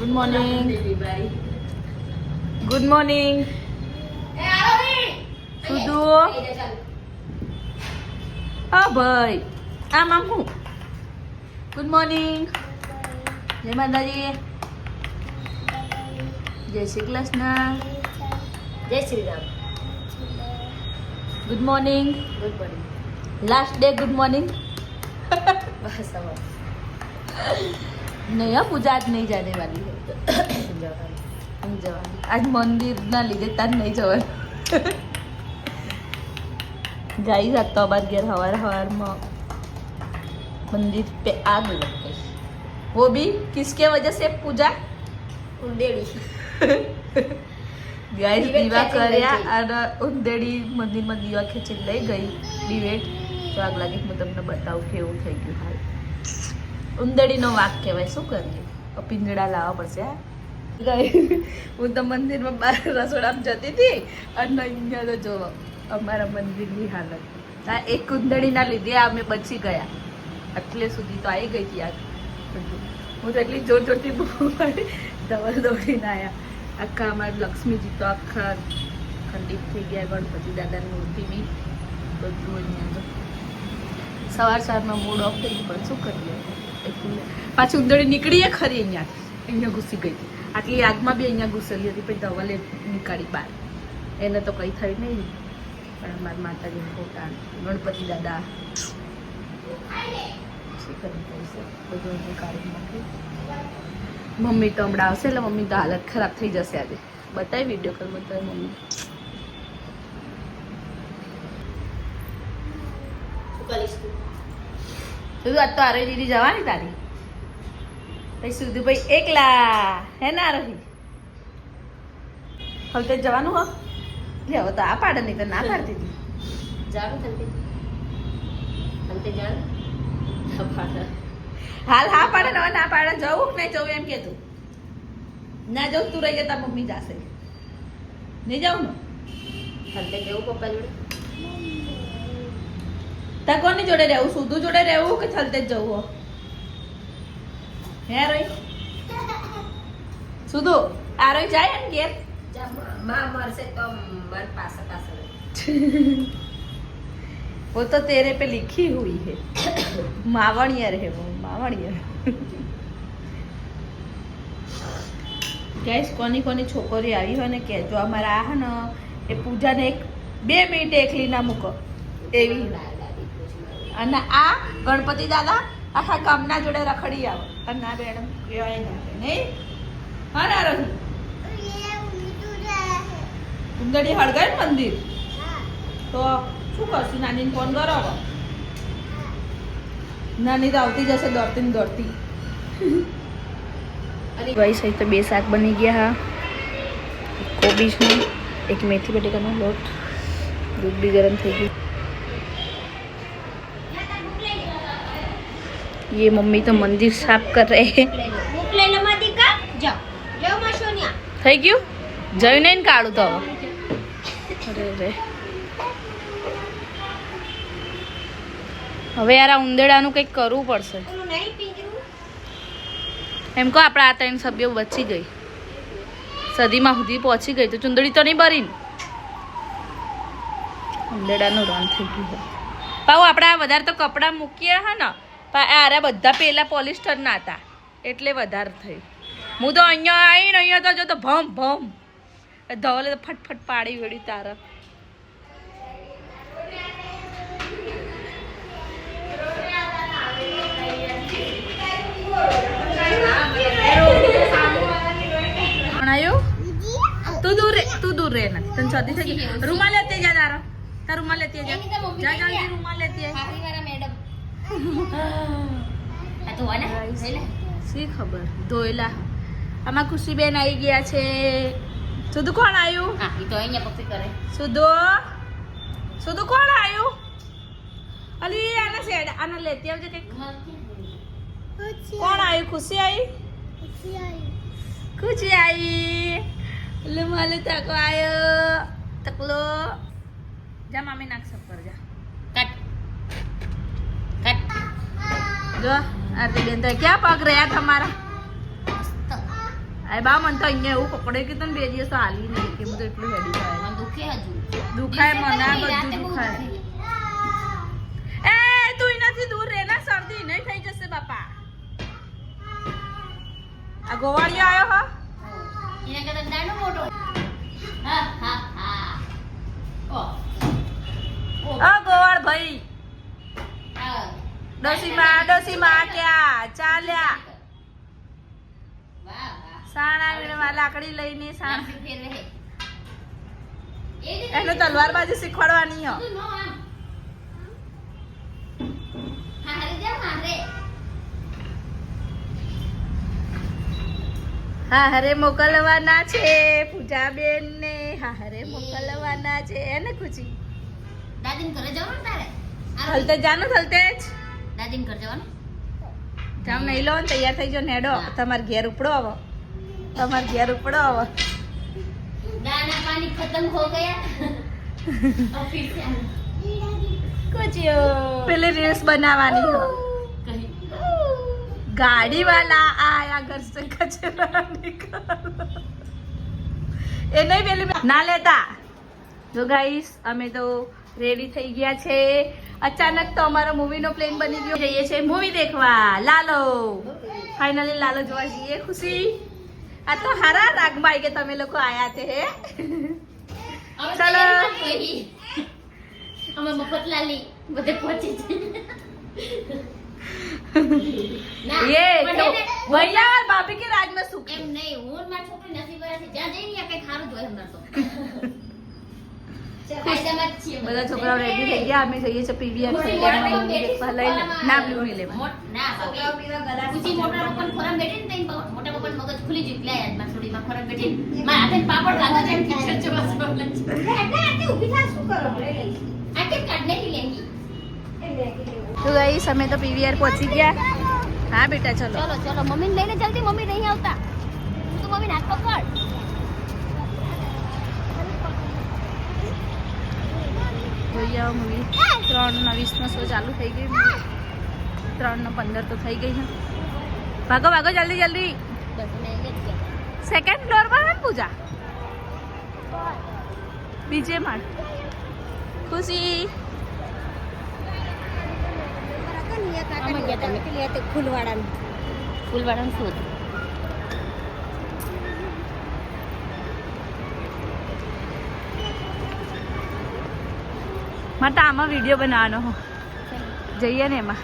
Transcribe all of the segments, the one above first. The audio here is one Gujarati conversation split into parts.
ગુડ મોર્નિંગ ગુડ મોર્નિંગ સુધુ હા ભાઈ આમ આમ હું ગુડ મોર્નિંગ જય માતાજી જય શ્રી કૃષ્ણ જય Shri Ram good morning good morning last day good morning બસ હવે નહીં હા પૂજા આજ નહીં જાને વાલી હે જવાનું. નહીં જવાની આજ મંદિરના લીધે તાર નહીં જવાનું ગાઈ જાત તો બાદ ઘેર હવાર હવારમાં મંદિર पे आग लग गई वो भी किसके वजह से पूजा ઉંદેડી ગાઈસ દિવેટ દીવા ખેંચી લઈ કર્યા ગઈ. અને ઉંદેડી મંદિરમાં દીવા ખેંચી લઈ ગઈ દિવેટ તો આગ લાગી હું તમને બતાવું કેવું થઈ ગયું હાલ ઉંદેડીનો વાક કહેવાય. શું કરીએ? પિંજડા લાવવા પડશે, હા? તો મંદિરમાં બહાર રસોડામાં જતી હતી, અને અહીંયા તો જોવો અમારા મંદિરની હાલત. આ એક કુંદડીના લીધે અમે બચી ગયા. એટલે સુધી તો આવી ગઈ હતી આ હું તો એટલી જોર જોરથી ધવલ દોડીને આવ્યા આખા અમારા લક્ષ્મીજી તો આખા ખંડિત થઈ ગયા, ગણપતિ દાદાની મૂર્તિ બી બધું અહીંયા તો. સવાર સવારમાં મૂડ ઓફ થઈ ગયું, પણ શું કરીએ? પાછી ઉંદરી નીકળીએ ખરી અહીંયા. અહીંયા ઘૂસી ગઈ. હતી આટલી આગમાં બી અહીંયા ઘૂસેલી હતી, પછી ધવલે નીકાળી બહાર. એને તો કંઈ થઈ નહીં. પણ મારા માતાજી ફોટા, ગણપતિ દાદા. મમ્મી તો હમણાં આવશે, એટલે મમ્મી તો હાલત ખરાબ થઈ જશે આજે. બતાવી વીડિયો કોલ બતાવી મમ્મી. શું તું તું આજ તો આરોહી દીદી જવાની તારી. પછી સુધી ભાઈ એકલા હે ના રહી હવે તે જવાનું હો. લે હવે તો આ પાડે નહીં તો ના પાડતી હતી જાણું તને જાણ? હાલ હા પાડે ને ના પાડે. જવું કે નહીં જવું એમ કે તું? ના જવું તું રહી જતા મમ્મી જાશે. નહીં જાઉં ને? હલતે જવું પપ્પા જોડે? તાર કોની જોડે રહેવું સુધુ જોડે રહેવું કે થલતે જ જવું હો હે રોઈ સુધુ આ રોઈ જાય ને ઘેર જા માં મરશે તો મર પાસે પાસે वो तो तेरे पे लिखी हुई है मावणियर है वो मावणियर ગેસ કોની કોની છોકરી આવી હોય ને કહેજો અમારા આ હે ને એ પૂજાને એક બે મિનિટ એકલી ના મૂકો એવી અને આ ગણપતિ દાદા આખા ગામના જોડે રખડી આવે. અને ના બેન કહેવાય ના નહીં? હા ના રહી ઉંદડી હળગાય મંદિર? તો શું કરશું? નાનીને ફોન કરો નાની તો આવતી જશે દોડતી ને દોડતી. ભાઈ સહિત તો બે શાક બની ગયા હા. કોબીજનું, એક મેથી બટેકાનો લોટ. દૂધ બી ગરમ થઈ ગયું. ये મમ્મી તો મંદિર સાફ કરે થઈ ગયું? જયું નહીં કાળું તો? અરે હવે યાર આ ઉંદેડાનું કંઈક કરવું પડશે. એમ કહો આપણા આ ત્રણ સભ્યો બચી ગઈ. સદીમાં સુધી પહોંચી ગઈ તો ચુંદડી તો નહીં બરી ઉંદેડાનું રન થઈ ગયું. પાઉ, આપણા વધારે તો કપડાં મૂકીએ હા ને? આરા બધા પેલા પોલિસ્ટરના હતા. એટલે વધારે થયું હું તો અહીંયા આવીને અહીંયા તો જો તો ભમ ભમ. ધવલે તો ફટફટ પાડી વળી તારા. તું દૂર રે, તું દૂર રે તને રૂમાલ લેતી જા તારો. તાર રૂમાલ લેતી જા. જા રૂમાલ લેતી શી ખબર? ધોયેલા. આમાં ખુશીબેન આવી ગયા છે. સુધુ કોણ આવ્યું તો અહીંયા પપ્પી કરે. સુધુ? સુધુ કોણ આવ્યું અલી આના સેડ આના લેતી આવજે કંઈક. કોણ આવ્યું ખુશી આવી ખુશી આવી એટલે માલે તકો આવ્યો તકલો. જા મામી નાખ સફ કર જા. જો આરતી બેન તો ક્યાં પગ રહ્યા તમારા? અરે બા મને તો અહીંયા એવું પકડે કે તને બે દિવસ હાલી નહીં કે બધું એટલું હેડી થાય. દુખે હજુ. દુખાય મને આ બધું દુખાય. એ તું એનાથી દૂર રહે ને શરદી નહીં થઈ જશે બાપા. આ ગોવાળિયો આવ્યો હા. એને કદાચ નાનો મોટો. હા હા હા ઓ ઓ ઓ ગોવાળ ભાઈ હા. ડોસીમાં ડોસીમાં ક્યાં? ચાલ્યા. સાણા વીણવા લાકડી લઈને સાણા. હે. એનું તલવાર બાજુ શીખવાડવાની હો. હારે મોકલવાના છે પૂજાબેન ને હારે મોકલવાના છે. એને ખુશી? દાદી ઘરે જવાનું તારે? હલતે જાનું હલતે જ. દાદીને ઘર જવાનું જામ નહીં લો તૈયાર થઈ જો નેડો તમારે ઘેર ઉપડો આવો. તમારે ઘેર ઉપડો આવો. દાના પાણી ખતમ હો ગયા. કુછિયો. પેલે રીલ્સ બનાવવાની હો. ગાડી વાલા આયા ઘર સે કચરા નીકળો એ નહીં પેલી ના લેતા. જો ગાઈસ અમે તો રેડી થઈ ગયા છે. અચાનક તો અમારો મૂવીનો પ્લેન બની ગયો. જઈએ છીએ મૂવી દેખવા. લાલો. ફાઇનલી લાલો જોવા જઈએ. ખુશી? આ તો હારા રાગમાં આવી ગયા તમે લોકો આયા છે હે? ચલો. અમે મફતલાલી બધે પહોંચી યે વૈલાવર ભાભી કે રાજમાં સુખ? એમ નહીં હું મારી છોકરી નસીબ છે. જ્યાં જઈને કઈ ખારું જોઈએ અંદર તો. બધા છોકરાઓ રેડી થઈ ગયા અમે જઈએ છીએ પીવીઆર સિનેમા લઈ ના બ્લુ લેવા. ના, મોટા બેઠી ને તો મોટા પપ્પાનું મગજ ખુલી ગયું. એટલે આયા મારી છોડીમાં ખોરાક બેઠી મારા હાથે પાપડ લાગા છે એમ કિચન જોવા સોલે છે આટે કાઢ નહીં લેંગી તો ગઈ અમે તો પીવીઆર પહોંચી ગયા. હા બેટા ચલો. ચલો ચલો મમ્મીને લઈને જલ્દી મમ્મી નહીં આવતા. તું તો મમ્મીને પકડ. જોઈએ હવે મૂવી ત્રણ ને વીસમાં શો ચાલુ થઈ ગઈ ત્રણનો ત્રણ ને પંદર તો થઈ ગઈ છે. ભાગો ભાગો જલ્દી જલ્દી. સેકન્ડ ફ્લોર પર પૂજા? બીજે માળ. ખુશી. ગયા ફૂલવાળાનું શું હતું માટે આમાં વીડિયો બનાવવાનો જઈએ ને એમાં.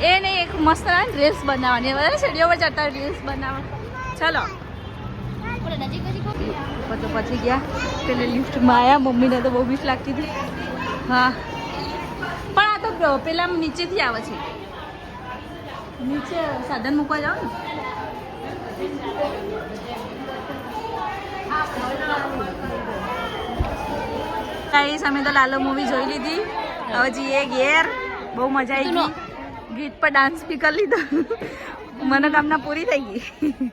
એ નહીં, એક મસ્ત રીલ્સ બનાવવાની. બધા સીડીઓ પર ચડતા રીલ્સ બનાવવા. ચલો. પછી પછી ગયા. પેલે લિફ્ટમાં આવ્યા મમ્મીને તો બહુ બીક લાગતી હતી. હા. પણ આ તો પેલા નીચેથી આવે છે. નીચે સાધન મૂકવા જાઓ ને. ગાઈસ અમે તો લાલો મૂવી જોઈ લીધી. હવે જઈએ ઘેર. બહુ મજા આવી ગઈ. ગીત પર ડાન્સ બી કરી લીધો. મનોકામના પૂરી થઈ ગઈ.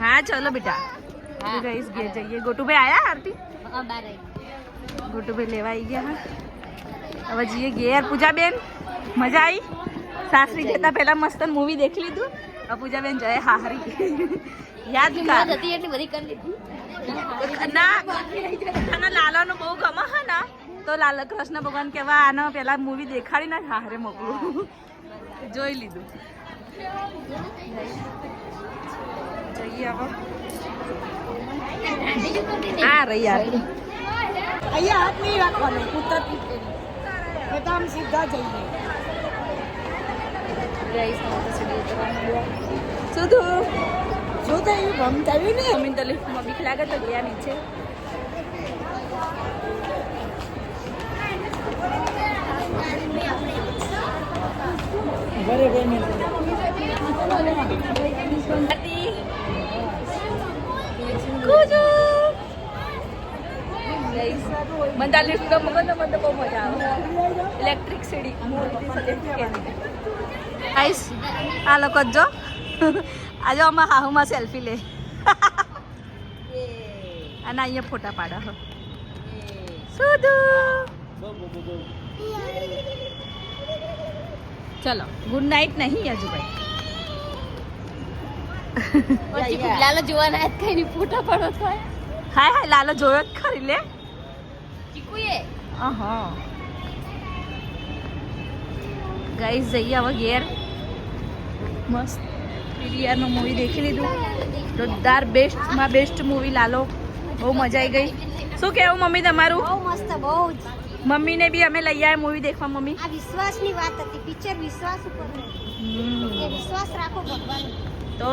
હા ચલો બેટા. ગાઈસ ઘેર જઈએ. ગોટુભાઈ આયા આરતી? ગોટુભાઈ લેવા આવી ગયા હવે જઈએ ઘેર. પૂજાબેન મજા આવી? સાસરી જતા પહેલા મસ્ત મૂવી દેખી લીધું. હવે પૂજાબેન જય હારી યાદ હતી એટલી બધી કરી લીધી. ના. અને લાલાનું બહુ ગમે હે ને તો લાલ કૃષ્ણ ભગવાન કહેવા આનો પેલા મૂવી દેખાડીને ને હારે મોકલું. જોઈ લીધું. જઈએ હવે. આ રહી યાર અહીંયા હાથ નહીં રાખવાનો કૂતરથી બધા આમ સીધા જઈએ. શું થયું શું થયું ગમતાવ્યું ને. અમે તો લિફ્ટમાં બીક લાગે તો ગયા નીચે ઘરે ગઈને આરતી. કૂદો. Guys, મને તો આ ગમે ને મને બહુ મજા આવે. ઇલેક્ટ્રિક સીડી ગાઈસ આ લોકો જો. આજે અમારા હાહુમાં સેલ્ફી લે અને અહીંયા ફોટા પાડો હો સુધુ ચલો ગુડ નાઇટ નહીં હજુ ભાઈ લાલો જોવાના કઈ નહીં ફોટા પડો તો હાય હાય લાલો જોયો જ ખરી લે ચીકુએ હા ગાઈસ જઈએ હવે ઘેર મસ્ત પીવીઆરનું મૂવી દેખી લીધું. જોરદાર બેસ્ટમાં બેસ્ટ મૂવી લાલો. બહુ મજા આવી ગઈ. શું કહેવું મમ્મી તમારું? બહુ મસ્ત બહુ મમ્મીને બી અમે લઈ આવ્યા મૂવી દેખવા મમ્મી. આ વિશ્વાસની વાત હતી પિક્ચર વિશ્વાસ ઉપર વિશ્વાસ રાખો ભગવાન. તો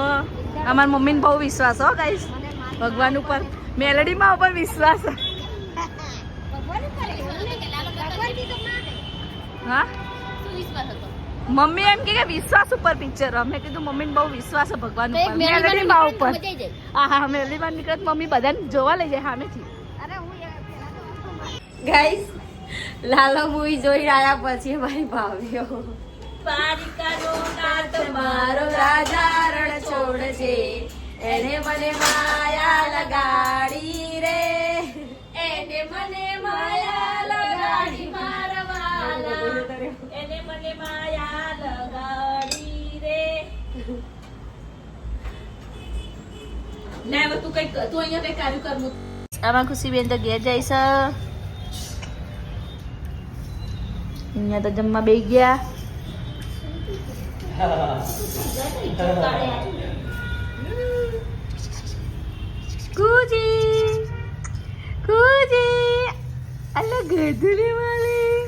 અમાર મમ્મીને બહુ વિશ્વાસ હો ગાઈસ ભગવાન ઉપર મેલડીમાં ઉપર વિશ્વાસ. હા? શું વિશ્વાસ હતો? મમ્મી એમ કે કે વિશ્વાસ ઉપર પિક્ચર અમે કીધું મમ્મીને બહુ વિશ્વાસ છે ભગવાન ઉપર. મેલડીમાં ઉપર. હા હા મેલડીમાં નીકળે તો મમ્મી બધાને જોવા લઈ જાય સામેથી. ગાઈસ લાલો મૂવી જોઈ રહ્યા પછી મારી ભાવ્યો મારો રાજા રણ છોડ છે એને મને માયા લગાડી હવે તું કઈ તું અહીંયા કઈ કાર્ય કરવું આમાં ખુશીબેન તો ઘેર જાય છે. અહીંયા તો જમવા બે ગયા. કુજી કુજી, અલા ગધડી વાળી.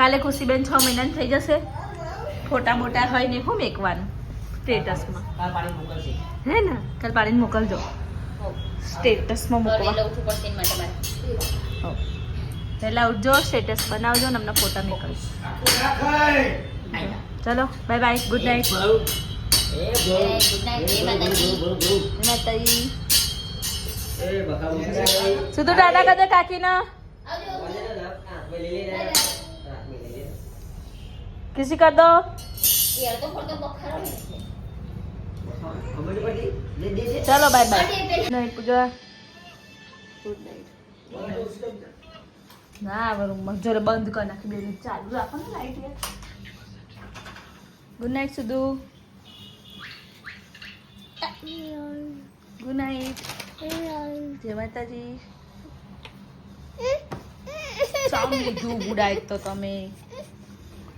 અલા ખુશીબેન છ મહિના થઈ જશે. ફોટા મોટા હોય ને હું મેકવાનું સ્ટેટસમાં. હે ને? કાલ પાડીને મોકલજો. સ્ટેટસમાં મૂકવા. પહેલાં ઉઠજો સ્ટેટસ બનાવજો ને અમને ફોટા મોકલજો. ચલો bye bye good night night, જય માતાજી સીધું ટાટા કાકીના? કિસી का दो चलो તો बाय ગુડ નાઇટ પૂજા ના બરું જોડે બંધ કરી નાખી બે ચાલુ રાખો ને લાઈટ ગુડ નાઇટ સુધુ ગુડ નાઇટ જય માતાજી સાઉન્ડ ગુડ નાઇટ તો તમે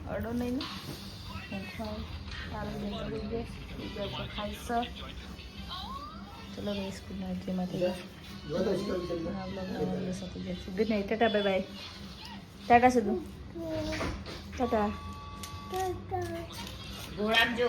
અડો નહીં ખાઈશ ચલો નાઇટ જય Mataji good night tata bye bye tata સુધુ tata. ગોળ આપજો.